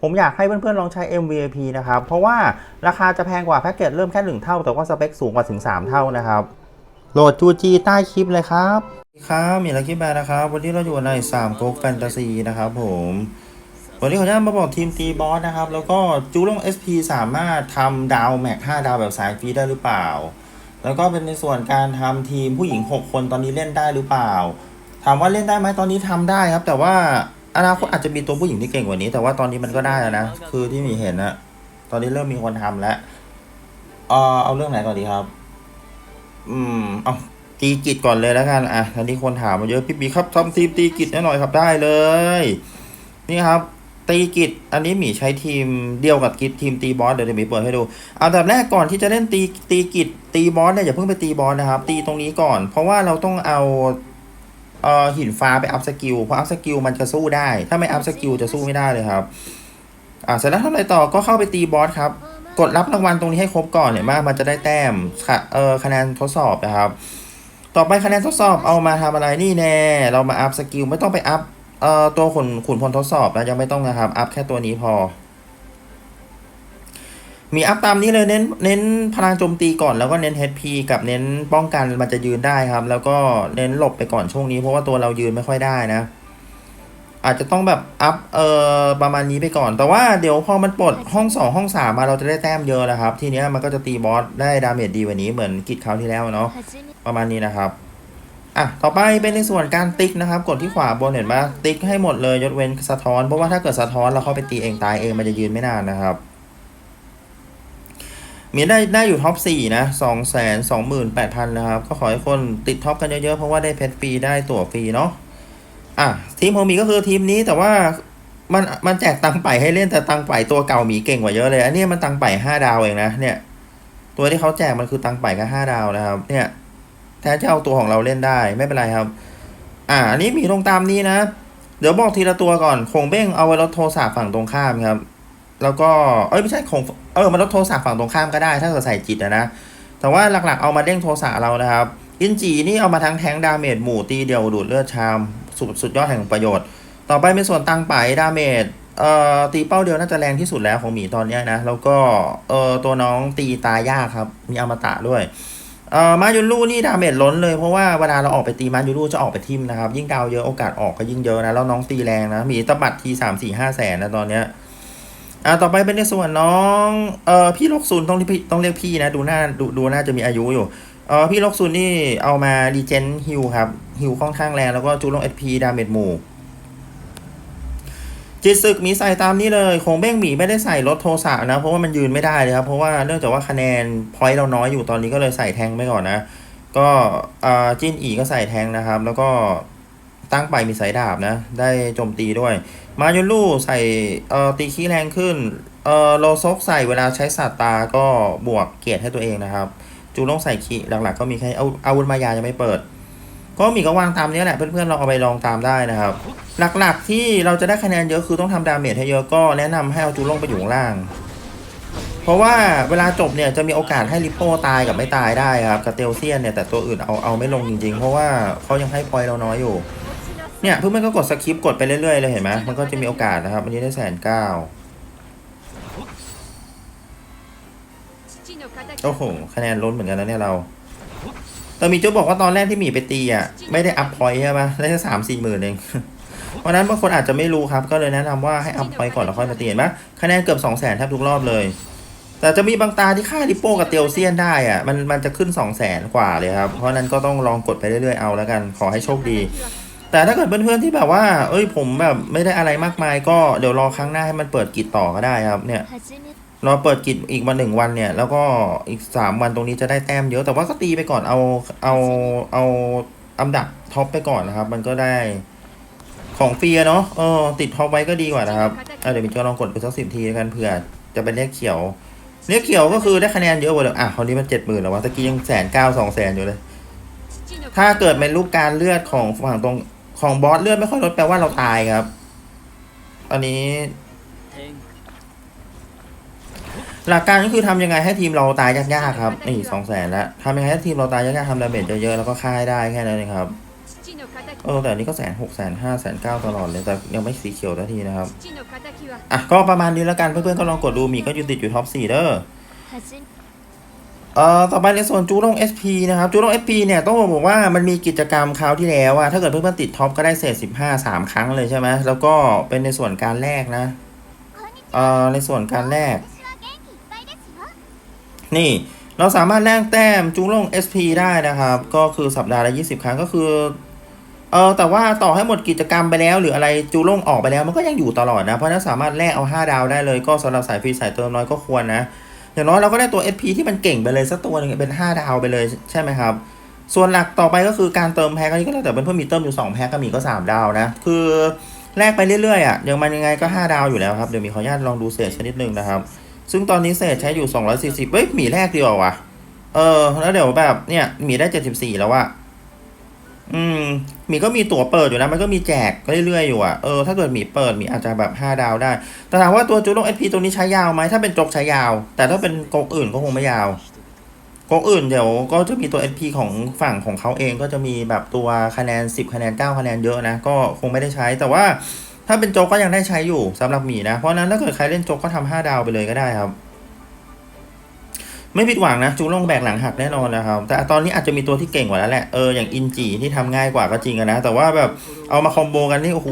ผมอยากให้เพื่อนๆลองใช้ MVP นะครับ เพราะว่าราคาจะแพงกว่าแพ็กเกจเริ่มแค่ 1 เท่า แต่ว่าสเปคสูงกว่าถึง 3 เท่านะครับ โหลด UG ใต้คลิปเลยครับครับมีลักกี้แบร์นะครับ วันนี้เราอยู่ใน3ก๊กแฟนตาซีนะครับผมวันนี้ขออนุญาตมาบอกทีมตีบอสนะครับ แล้วก็จูลง SP สามารถทำดาวแม็ก5ดาวแบบสายฟีได้หรือเปล่า แล้วก็เป็นในส่วนการทำทีมผู้หญิง 6 คนตอนนี้เล่นได้หรือเปล่า ถามว่าเล่นได้ไหมตอนนี้ทำได้ครับ แต่ว่า อนาคตอาจจะมีตัวผู้หญิงที่เก่งกว่านี้ แต่ว่าตอนนี้มันก็ได้แล้วนะ คือที่มีเห็นนะตอนนี้เริ่มมีคนทำแล้วเออเอาเรื่องไหนก่อนดีครับ อืม เอาตีกิจก่อนเลยแล้วกันอะตอนนี้คนถามมาเยอะพี่ปีครับทำทีมตีกิจแน่หน่อยครับได้เลย นี่ครับตีกิจอันนี้หมีใช้ทีมเดียวกับกิจทีมตีบอสเดี๋ยวเดี๋ยวหมีเปิดให้ดูเอาแต่แรกก่อนที่จะเล่นตีตีกิจตีบอสเนี่ยอย่าเพิ่งไปตีบอสนะครับ ตีตรงนี้ก่อน เพราะว่าเราต้องเอา เอ่อหินฟ้าไปอัพสกิลเพราะอัพสกิลมันจะสู้ได้ ถ้าไม่อัพสกิลจะสู้ไม่ได้เลยครับ อ่าเสร็จแล้วทำอะไรต่อก็เข้าไปตีบอสครับ กดรับรางวัลตรงนี้ให้ครบก่อนเนี่ยมากมันจะได้แต้มค่ะเออคะแนนทดสอบนะครับ ต่อไปคะแนนทดสอบเอามาทำอะไรนี่แน่ เรามาอัพสกิลไม่ต้องไปอัพเอ่อตัวขุนขุนพลทดสอบนะยังไม่ต้องนะครับ อัพแค่ตัวนี้พอ มีอัพตามนี้เลยเน้นเน้นพลังโจมตีก่อนแล้วก็เน้น HP กับเน้นป้องกันมันจะยืนได้ครับ แล้วก็เน้นหลบไปก่อนช่วงนี้เพราะว่าตัวเรายืนไม่ค่อยได้นะ อาจจะต้องแบบอัพเอ่อประมาณนี้ไปก่อน แต่ว่าเดี๋ยวพอมันปลดห้องสองห้องสามมาเราจะได้แต้มเยอะแล้วครับ ทีเนี้ยมันก็จะตีบอสได้ดาเมจดีกว่านี้เหมือนกิจคราวที่แล้วเนาะประมาณนี้นะครับอะ ต่อไปเป็นในส่วนการติ๊กนะครับ กดที่ขวาบนเห็นไหมติ๊กให้หมดเลยยกเว้นสะท้อน เพราะว่าถ้าเกิดสะท้อนเราเข้าไปตีเองตายเองมันจะยืนไม่นานนะครับ มีได้ได้อยู่ท็อปสี่นะสองแสนสองหมื่นแปดพันนะครับ ก็ขอให้คนติดท็อปกันเยอะๆ เพราะว่าได้เพชรฟรีได้ตั๋วฟรีเนาะอะทีมของมีก็คือทีมนี้แต่ว่ามันมันแจกตังไปให้เล่นแต่ตังไปตัวเก่ามีเก่งกว่าเยอะเลย อันนี้มันตังไปห้าดาวเองนะเนี่ย ตัวที่เขาแจกมันคือตังไปแค่ห้าดาวนะครับ เนี่ยแทนจะเอาตัวของเราเล่นได้ไม่เป็นไรครับ อ่าอันนี้มีลงตามนี้นะ เดี๋ยวบอกทีละตัวก่อนคงเบ้งเอาไว้ลดโทรศัพท์ฝั่งตรงข้ามครับ แล้วก็เอ้ยไม่ใช่คง ออมาลดโทรศัพท์ฝั่งตรงข้ามก็ได้ถ้าเกิดใส่จิตอะนะ แต่ว่าหลักๆเอามาเด้งโทรศัพท์เรานะครับ อินจีนี่เอามาทั้งแทงดาเมจหมู่ตีเดียวดูดเลือดชามสุดสุดยอดแห่งประโยชน์ ต่อไปเป็นส่วนตังไปดาเมจเอ่อตีเป้าเดียวน่าจะแรงที่สุดแล้วของหมีตอนเนี้ยนะ แล้วก็เอ่อตัวน้องตีตายากครับ มีอมตะด้วยเอ่อมายูรูนี่ดาเมจล้นเลยเพราะว่าเวลาเราออกไปตีมายูรูจะออกไปทิมนะครับ ยิ่งดาวเยอะโอกาสออกก็ยิ่งเยอะนะ แล้วน้องตีแรงนะ มีตบัดทีสามสี่ห้าแสนนะตอนเนี้ย อ่าต่อไปเป็นในส่วนน้องเอ่อพี่ลกซุนต้องพี่ต้องเรียกพี่นะ ดูหน้าดูดูหน่าจะมีอายุอยู่เอ่อพี่ลกซุนนี่เอามาดีเจนฮิลครับฮิลค่อนข้างแรงแล้วก็จูลงเอพีดาเมจหมู่จิตศึกมีใส่ตามนี้เลยคงเบ้งหมีไม่ได้ใส่รถโทสะนะ เพราะว่ามันยืนไม่ได้เลยครับ เพราะว่าเนื่องจากว่าคะแนนพอยต์เราน้อยอยู่ตอนนี้ก็เลยใส่แทงไปก่อนนะ ก็อ่าจิ้นอีก็ใส่แทงนะครับ แล้วก็ตั้งไปมีสายดาบนะ ได้โจมตีด้วย มายุลูใส่เอ่อตีขี้แรงขึ้นเอ่อโลซกใส่เวลาใช้สัตว์ตาก็บวกเกียรติให้ตัวเองนะครับ จูต้องใส่ขี้หลักๆ ก็มีแค่เอาอาวุธมายายังไม่เปิด ก็มีก็วางตามนี้แหละเพื่อนๆลองเอาไปลองตามได้นะครับ หลักๆที่เราจะได้คะแนนเยอะคือต้องทำดาเมจให้เยอะก็แนะนำให้เอาจูลงไปอยู่ข้างล่าง เพราะว่าเวลาจบเนี่ยจะมีโอกาสให้ลิปโป้ตายกับไม่ตายได้ครับกับเตลเซียนเนี่ยแต่ตัวอื่นเอาเอาไม่ลงจริงๆ เพราะว่าเขายังให้พอยเราน้อยอยู่ เนี่ยเพื่อนๆก็กดสคิปกดไปเรื่อยๆเลยเห็นไหมมันก็จะมีโอกาสนะครับวันนี้ได้แสนเก้าโอ้โหคะแนนล้นเหมือนกันนะเนี่ยเราแต่มีจุ๊บอกว่าตอนแรกที่หมีไปตีอะไม่ได้อัพพอยต์ใช่ปะได้แค่สามสี่หมื่นเองเพราะนั้นบางคนอาจจะไม่รู้ครับ ก็เลยแนะนำว่าให้อัพพอยต์ก่อนแล้วค่อยมาตีเห็นไหมคะแนนเกือบสองแสนแทบทุกรอบเลย แต่จะมีบางตาที่ค่าลิปโป้กับเตียวเซียนได้อะมันมันจะขึ้นสองแสนกว่าเลยครับ เพราะนั้นก็ต้องลองกดไปเรื่อยๆเอาแล้วกันขอให้โชคดี แต่ถ้าเกิดเพื่อนๆที่แบบว่า เอ้ยผมแบบไม่ได้อะไรมากมาย ก็เดี๋ยวรอครั้งหน้าให้มันเปิดกิจต่อก็ได้ครับเนี่ยรอเปิดกิจอีกวันหนึ่งวันเนี่ย แล้วก็อีกสามวันตรงนี้จะได้แต้มเยอะแต่ว่าก็ตีไปก่อนเอาเอาเอาอันดับท็อปไปก่อนนะครับ มันก็ได้ของฟรีอะเนาะเออติดท็อปไว้ก็ดีกว่านะครับอะเดี๋ยวมินจะลองกดไปสักสิบทีแล้วกันเผื่อจะเป็นเลขเขียวเลขเขียวก็คือได้คะแนนเยอะกว่าเลยอะคราวนี้มันเจ็ดหมื่นแล้ววะตะกี้ยังแสนเก้าสองแสนอยู่เลย ถ้าเกิดเป็นรูปการเลือดของฝั่งตรง ของบอสเลือดไม่ค่อยลดแปลว่าเราตายครับอันนี้ หลักการก็คือทำยังไงให้ทีมเราตายยากๆครับ นี่สองแสนแล้วทำยังไงให้ทีมเราตายยากๆทำดาเมจเยอะๆแล้วก็ฆ่าให้ได้แค่นั้นเองครับเออแต่อันนี้ก็แสนหกแสนห้าแสนเก้าตลอดเลยแต่ยังไม่สีเขียวทันทีนะครับ อะ ก็ประมาณนี้แล้วกันเพื่อนๆก็ลองกดดูหมีก็อยู่ติดอยู่ท็อปสี่เด้อเอ่อต่อไปในส่วนจูโรง SP นะครับจูโรง SP เนี่ยต้องบอกว่ามันมีกิจกรรมคราวที่แล้วอะถ้าเกิดเพื่อนๆติดท็อปก็ได้เศษ 15 3 ครั้งเลยใช่ไหมแล้วก็เป็นในส่วนการแลกนะเอ่อในส่วนการแลกนี่เราสามารถแลกแต้มจูโรง SP ได้นะครับ ก็คือสัปดาห์ละ20 ครั้งก็คือเออแต่ว่าต่อให้หมดกิจกรรมไปแล้ว หรืออะไรจูโรงออกไปแล้วมันก็ยังอยู่ตลอดนะ เพราะฉะนั้นสามารถแลกเอา 5 ดาวได้เลยก็สำหรับสายฟรีสายเติมน้อยก็ควรนะ อย่างน้อยเราก็ได้ตัว SP ที่มันเก่งไปเลยสักตัวหนึงเป็น5ดาวไปเลยใช่ไหมครับ ส่วนหลักต่อไปก็คือการเติมแพ็คอันนี้ก็แล้วแต่เป็นเพื่อมีเติมอยู่2แพ็คก็มีก็3ดาวนะ คือแลกไปเรื่อยๆอะยังมันยังไงก็ 5 ดาวอยู่แล้วครับ เดี๋ยวมีขออนุญาตลองดูเศษชนิดหนึ่งนะครับ ซึ่งตอนนี้เศษใช้อยู่ 240เฮ้ยหมีแรกดีกว่ะเออ แล้วเดี๋ยวแบบเนี่ยหมีได้ 74 แล้วอะอืม หมีก็มีตั๋วเปิดอยู่นะ มันก็มีแจกเรื่อยๆอยู่อะเออ ถ้าเกิดหมีเปิดหมีอาจจะแบบ 5 ดาวได้ แต่ถามว่าตัวจูโรงเอพีตัวนี้ใช้ยาวไหมถ้าเป็นจกใช้ยาว แต่ถ้าเป็นกกอื่นก็คงไม่ยาวกกอื่นเดี๋ยวก็จะมีตัว SP ของฝั่งของเขาเองก็จะมีแบบตัวคะแนน 10 คะแนน 9 คะแนนเยอะนะ ก็คงไม่ได้ใช้ แต่ว่าถ้าเป็นโจกก็ยังได้ใช้อยู่สำหรับหมีนะ เพราะนั้นถ้าเกิดใครเล่นโจกก็ทำ5ดาวไปเลยก็ได้ครับ ไม่ผิดหวังนะจูโรงแบกหลังหักแน่นอนนะครับ แต่ตอนนี้อาจจะมีตัวที่เก่งกว่าแล้วแหละเอออย่างอินจีที่ทำง่ายกว่าก็จริงนะ แต่ว่าแบบเอามาคอมโบกันนี่โอ้โห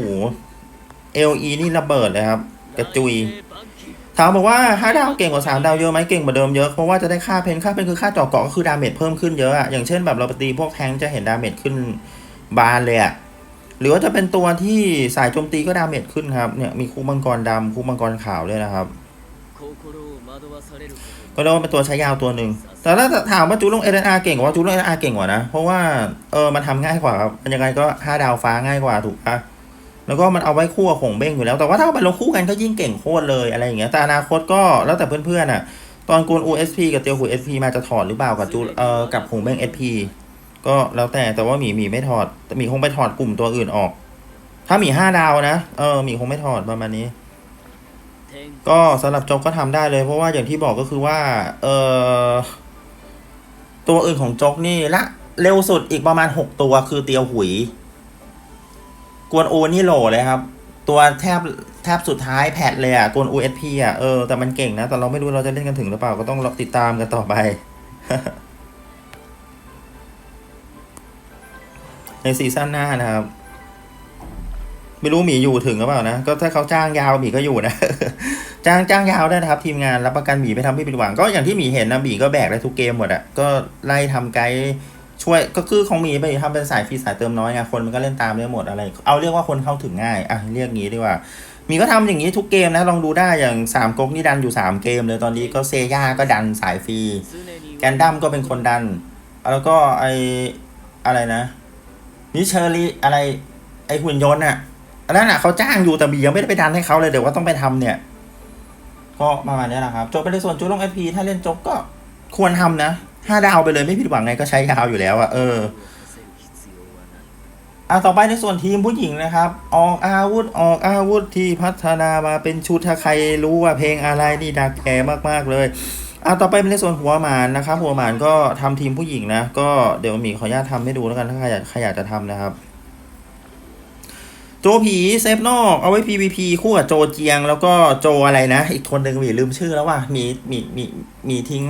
LE นี่ระเบิดเลยครับกระจุยถามบอกว่า5ดาวเก่งกว่า3ดาวเยอะไหมเก่งกว่าเดิมเยอะเพราะว่าจะได้ค่าเพนค่าเพนคือค่าจาะเกาะก็คือดาเมจเพิ่มขึ้นเยอะอะอย่างเช่นแบบเราไปตีพวกแทงค์จะเห็นดาเมจขึ้นบานเลยอะหรือว่าจะเป็นตัวที่สายโจมตีก็ดาเมจขึ้นครับเนี่ยมีคู่มังกรดำคู่มังกรขาวด้วยนะครับ ก็เรียกว่าเป็นตัวใช้ยาวตัวหนึ่ง แต่ถ้าถามว่าจูลงเอ r เก่งกว่าจูลงเอ r เก่งกว่านะ เพราะว่าเออมันทำง่ายกว่าครับมันยังไงก็ห้าดาวฟ้าง่ายกว่าถูกปะแล้วก็มันเอาไว้คู่กับหงเบ้งอยู่แล้ว แต่ว่าถ้าเอาไปลงคู่กันก็ยิ่งเก่งโคตรเลยอะไรอย่างเงี้ย แต่อนาคตก็แล้วแต่เพื่อนๆอะ ตอนกูน USP กับเตียวหู SP มาจะถอดหรือเปล่ากับจูเอ่อกับหงเบ้ง SP ก็แล้วแต่แต่ว่าหมีหมีไม่ถอดหมีคงไปถอดกลุ่มตัวอื่นออก ถ้าหมีห้าดาวนะเออหมีคงไม่ถอดประมาณนี้ ก็สำหรับโจกก็ทำได้เลย เพราะว่าอย่างที่บอกก็คือว่า เออตัวอื่นของโจกนี่ละเร็วสุดอีกประมาณหกตัวคือเตียวหุย กวนอูนี่โหลเลยครับ ตัวแทบแทบสุดท้ายแพทเลยอะ กวนอูเอสพีอะ เออแต่มันเก่งนะ แต่เราไม่รู้เราจะเล่นกันถึงหรือเปล่าก็ต้องติดตามกันต่อไป ในซีซั่นหน้านะครับ ไม่รู้หมีอยู่ถึงหรือเปล่านะ ก็ถ้าเขาจ้างยาวหมีก็อยู่นะ จ้างจ้างยาวได้นะครับ ทีมงานรับประกันหมีไม่ทำให้ผิดหวัง ก็อย่างที่หมีเห็นนะหมีก็แบกได้ทุกเกมหมดอะก็ไล่ทำไกด์ช่วยก็คือของหมีไปทำเป็นสายฟรีสายเติมน้อยไงคนมันก็เล่นตามได้หมดอะไร เอาเรียกว่าคนเข้าถึงง่ายอะเรียกงี้ดีกว่าหมีก็ทำอย่างนี้ทุกเกมนะลองดูได้อย่างสามก๊กนี่ดันอยู่สามเกมเลยตอนนี้ก็เซย่าก็ดันสายฟรีแกนดัมก็เป็นคนดัน แล้วก็ไออะไรนะนิเชอรี่อะไรไอหุ่นยนต์อะ อันนั้นอะเขาจ้างอยู่แต่บียังไม่ได้ไปดันให้เขาเลยเดี๋ยวว่าต้องไปทำเนี่ย ก็ประมาณนี้แหละครับจบไปในส่วนจูลงเอพีถ้าเล่นจบก็ควรทำนะห้าดาวไปเลยไม่ผิดหวังไงก็ใช้ยาวอยู่แล้วอะเอออะต่อไปในส่วนทีมผู้หญิงนะครับ ออกอาวุธออกอาวุธที่พัฒนามาเป็นชุดถ้าใครรู้ว่าเพลงอะไรนี่ดักแกมากๆเลยอะต่อไปเป็นในส่วนหัวหมานนะครับ หัวหมานก็ทำทีมผู้หญิงนะ ก็เดี๋ยวหมีขออนุญาตทำให้ดูแล้วกันถ้าใครอยากใครอยากจะทำนะครับ โจผีเซฟนอกเอาไว้ PVP คู่กับโจเจียง แล้วก็โจอะไรนะ อีกคนหนึ่งหมีลืมชื่อแล้วว่ะมีมีมีมีทิ้ง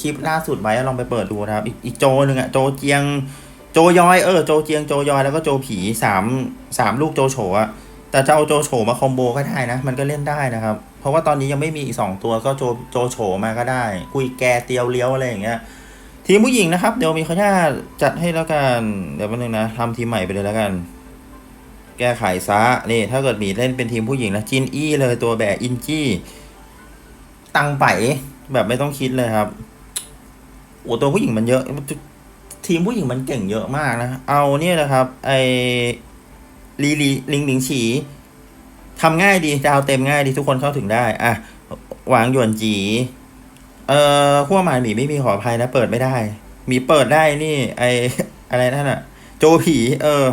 คลิปล่าสุดไว้ลองไปเปิดดูนะครับ อีกอีกโจหนึ่งอะโจเจียง โจยอยเออโจเจียงโจยอยแล้วก็โจผีสามสามลูกโจโฉอะแต่จะเอาโจโฉมาคอมโบก็ได้นะ มันก็เล่นได้นะครับ เพราะว่าตอนนี้ยังไม่มีอีกสองตัวก็โจโจโฉมาก็ได้ คุยแกเตียวเลี้ยวอะไรอย่างเงี้ยทีมผู้หญิงนะครับเดี๋ยวมีขออนุญาจัดให้แล้วกันเดี๋ยวแป๊บนึงนะทำทีมใหม่ไปเลยแล้วกัน แก้ไขซะนี่ถ้าเกิดหมีเล่นเป็นทีมผู้หญิงนะจินอี้เลยตัวแบกอินจี้ ตังไปแบบไม่ต้องคิดเลยครับโอ้ตัวผู้หญิงมันเยอะ ทีมผู้หญิงมันเก่งเยอะมากนะ เอาเนี่ยนะครับ ไอลีลีลิงหลิงฉีทำง่ายดีดาวเต็มง่ายดีทุกคนเข้าถึงได้ อะหวางหยวนจี เอ่อขั้วหมายหมีไม่มีขออภัยนะ เปิดไม่ได้หมีเปิดได้นี่ ไออะไรนั่นอะโจผี เออ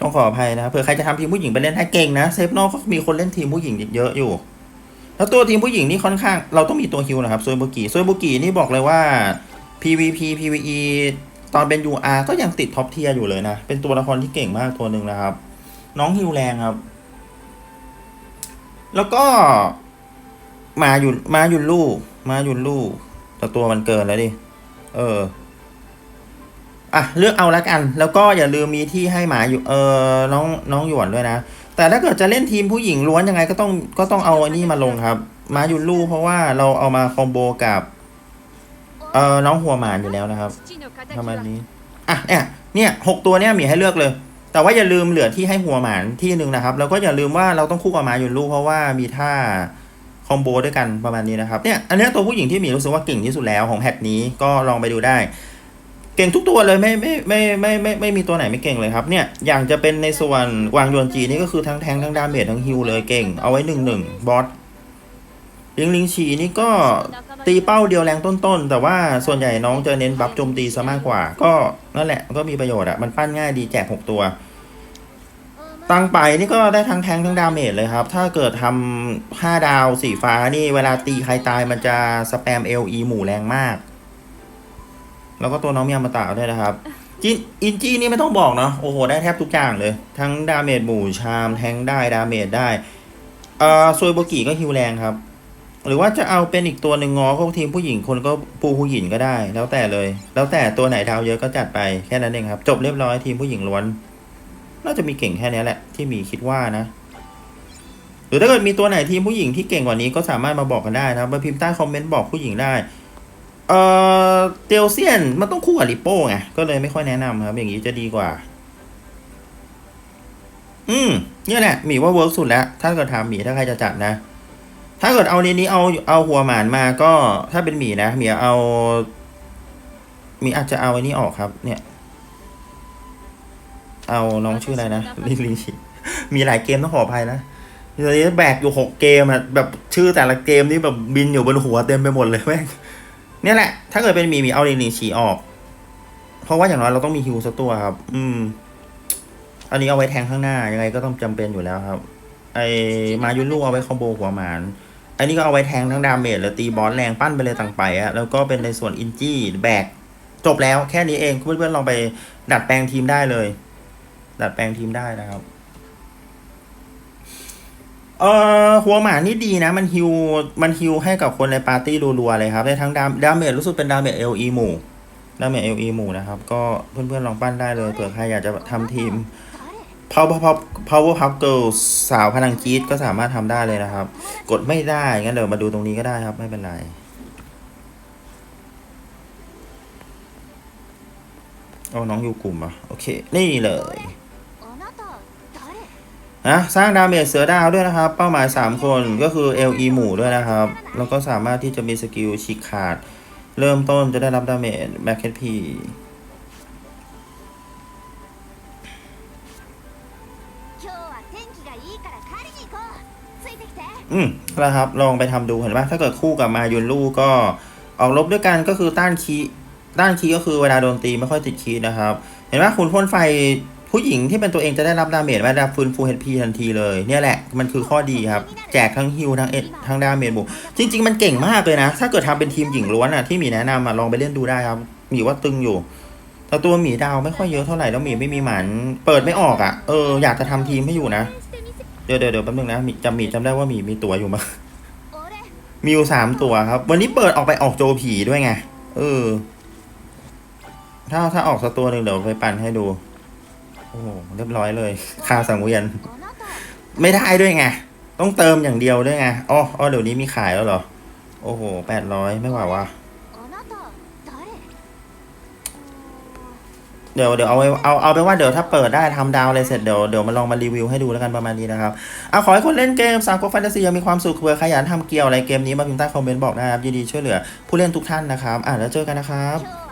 ต้องขออภัยนะเผื่อใครจะทำทีมผู้หญิงไปเล่นให้เก่งนะเซฟนอกก็มีคนเล่นทีมผู้หญิงเยอะอยู่ แล้วตัวทีมผู้หญิงนี่ค่อนข้างเราต้องมีตัวฮิวนะครับโซยบุกิโซยบุกินี่บอกเลยว่า PVP PVE ตอนเป็น UR ก็ยังติดท็อปเทียร์อยู่เลยนะ เป็นตัวละครที่เก่งมากตัวหนึ่งนะครับ น้องฮิวแรงครับ แล้วก็มาหยุนมาหยุนลูก มาหยุนลูกแต่ตัวมันเกินแล้วดิ เออ อะเลือกเอาละกัน แล้วก็อย่าลืมมีที่ให้หมาอยู่เออน้องน้องหยวนด้วยนะ แต่ถ้าเกิดจะเล่นทีมผู้หญิงล้วนยังไงก็ต้องก็ต้องเอาอันนี้มาลงครับมาหยุนลูกเพราะว่าเราเอามาคอมโบกับเออน้องหัวหมานอยู่แล้วนะครับประมาณนี้อะเนี่ยเนี่ยหกตัวเนี่ยมีให้เลือกเลย แต่ว่าอย่าลืมเหลือที่ให้หัวหมานที่หนึ่งนะครับ แล้วก็อย่าลืมว่าเราต้องคู่กับหมาหยุนลูกเพราะว่ามีท่าคอมโบด้วยกันประมาณนี้นะครับเนี่ยอันนี้ตัวผู้หญิงที่มีรู้สึกว่าเก่งที่สุดแล้วของแฮตนี้ก็ลองไปดูได้ เก่งทุกตัวเลยไม่ไม่ไม่ไม่ไม่ไม่ไม่มีตัวไหนไม่เก่งเลยครับเนี่ยอย่างจะเป็นในส่วนวางยวนจีนี่ก็คือทั้งแทงทั้งดาเมจทั้งฮิลเลยเก่งเอาไว้หนึ่งหนึ่งบอสลิงลิงฉีนี่ก็ตีเป้าเดียวแรงต้นๆ แต่ว่าส่วนใหญ่น้องจะเน้นบัฟโจมตีซะมากกว่า ก็นั่นแหละก็มีประโยชน์อะมันปั้นง่ายดีแจกหกตัว ตั้งไปนี่ก็ได้ทั้งแทงทั้งดาเมจเลยครับ ถ้าเกิดทำห้าดาวสีฟ้านี่เวลาตีใครตายมันจะสแปมเอลีหมู่แรงมาก แล้วก็ตัวน้องมีอมตะด้วยนะครับจินอินจีนี่ไม่ต้องบอกเนาะโอ้โหได้แทบทุกอย่างเลย ทั้งดาเมจหมู่ชามแทงได้ดาเมจได้เอ่อซวยโบกิก็ฮิวแรงครับ หรือว่าจะเอาเป็นอีกตัวหนึ่งงอพวกทีมผู้หญิงคนก็ปูผู้หญิงก็ได้ แล้วแต่เลย แล้วแต่ตัวไหนดาวเยอะก็จัดไปแค่นั้นเองครับ จบเรียบร้อยทีมผู้หญิงล้วนน่าจะมีเก่งแค่นี้แหละที่มีคิดว่านะ หรือถ้าเกิดมีตัวไหนทีมผู้หญิงที่เก่งกว่านี้ก็สามารถมาบอกกันได้นะครับมาพิมพ์ใต้คอมเมนต์บอกผู้หญิงได้ เอ่อเตลเซียนมันต้องคู่กับลิโป้ไงก็เลยไม่ค่อยแนะนำครับ อย่างนี้จะดีกว่า อืมเนี่ยแหละหมีว่าเวิร์กสุดแล้ว ถ้าเกิดถามหมีถ้าใครจะจัดนะ ถ้าเกิดเอาในนี้เอาเอาหัวหมานมาก็ถ้าเป็นหมีนะหมีเอาหมีอาจจะเอาไอ้นี้ออกครับ เนี่ย เอาน้องชื่ออะไรนะลิงลิงชิมีหลายเกมต้องขออภัยนะตอนนี้แบกอยู่หกเกมอะแบบชื่อแต่ละเกมนี่แบบบินอยู่บนหัวเต็มไปหมดเลยแม่ง เนี่ยแหละ ถ้าเกิดเป็นมีมีเอาลิงลิงชีออก เพราะว่าอย่างน้อยเราต้องมีฮิวสักตัวครับ อืม อันนี้เอาไว้แทงข้างหน้า ยังไงก็ต้องจำเป็นอยู่แล้วครับ ไอมายุลูกเอาไว้คอมโบหัวหมานอันนี้ก็เอาไว้แทงทั้งดาเมจแล้วตีบอสแรงปั้นไปเลยต่างไปอะแล้วก็เป็นในส่วนอินจี้แบกจบแล้วแค่นี้เองเพื่อนๆลองไปดัดแปลงทีมได้เลย ดัดแปลงทีมได้นะครับ เอ่อหัวหมานี่ดีนะ มันฮิวมันฮิวให้กับคนในปาร์ตี้รัวๆเลยครับ ได้ทั้งดามดาเมจรู้สึกเป็นดาเมจเอลีหมู่ดาเมจเอลีหมู่นะครับ ก็เพื่อนๆลองปั้นได้เลยเผื่อใครอยากจะทำทีม Power Pop Power Pop girl สาวพลังกรีดก็สามารถทำได้เลยนะครับ กดไม่ได้งั้นเดี๋ยวมาดูตรงนี้ก็ได้ครับ ไม่เป็นไรโอ้น้องอยู่กลุ่มอะโอเค นี่เลย นะสร้างดาเมจเสือดาวด้วยนะครับ เป้าหมาย 3 คนก็คือ LE หมู่ด้วยนะครับ แล้วก็สามารถที่จะมีสกิลฉีกขาด เริ่มต้นจะได้รับดาเมจแบ็คเคดพีอืมนะครับ ลองไปทำดูเห็นไหมถ้าเกิดคู่กับมายุนลูก็ออกลบด้วยกันก็คือต้านคีต้านคีก็คือเวลาโดนตีไม่ค่อยติดคีนะครับ เห็นไหมคุณพ่นไฟ ผู้หญิงที่เป็นตัวเองจะได้รับดาเมจและดาฟื้นฟูเฮดพีทันทีเลย เนี่ยแหละ มันคือข้อดีครับ แจกทั้งฮิลทั้งเอ็ดทั้งดาเมจบุกจริง ๆ มันเก่งมากเลยนะ ถ้าเกิดทำเป็นทีมหญิงล้วนอะที่มีแนะนำอะลองไปเล่นดูได้ครับหมีว่าตึงอยู่แต่ตัวหมีดาวไม่ค่อยเยอะเท่าไหร่แล้วหมีไม่มีหมันเปิดไม่ออกอะเอออยากจะทำทีมให้อยู่นะเดี๋ยวเดี๋ยวเดี๋ยวแป๊บนึงนะจำหมีจำได้ว่าหมีมีตัวอยู่มั้ยมีอยู่สามตัวครับ วันนี้เปิดออกไปออกโจผีด้วยไงเออถ้าถ้าออกสักตัวหนึ่งเดี๋ยวไปปั่นให้ดู อ้เรียบร้อยเลยค่าสังเวียน ไม่ได้ด้วยไง ต้องเติมอย่างเดียวด้วยไงอ๋ออ๋อเดี๋ยวนี้มีขายแล้วเหรอ โอ้โหแปดร้อยไม่ไหวว่ะเดี๋ยวเดี๋ยวเอาไว้เอาเอาไปว่าเดี๋ยวถ้าเปิดได้ทำดาวอะไรเสร็จเดี๋ยวเดี๋ยวมาลองมารีวิวให้ดูแล้วกันประมาณนี้นะครับเอาขอให้คนเล่นเกมสามก๊กแฟนตาซียังมีความสุขเพื่อขยันทำเกี่ยวอะไรเกมนี้มาพิมพ์ใต้คอมเมนต์บอกนะครับยินดีช่วยเหลือผู้เล่นทุกท่านนะครับ อะแล้วเจอกันนะครับ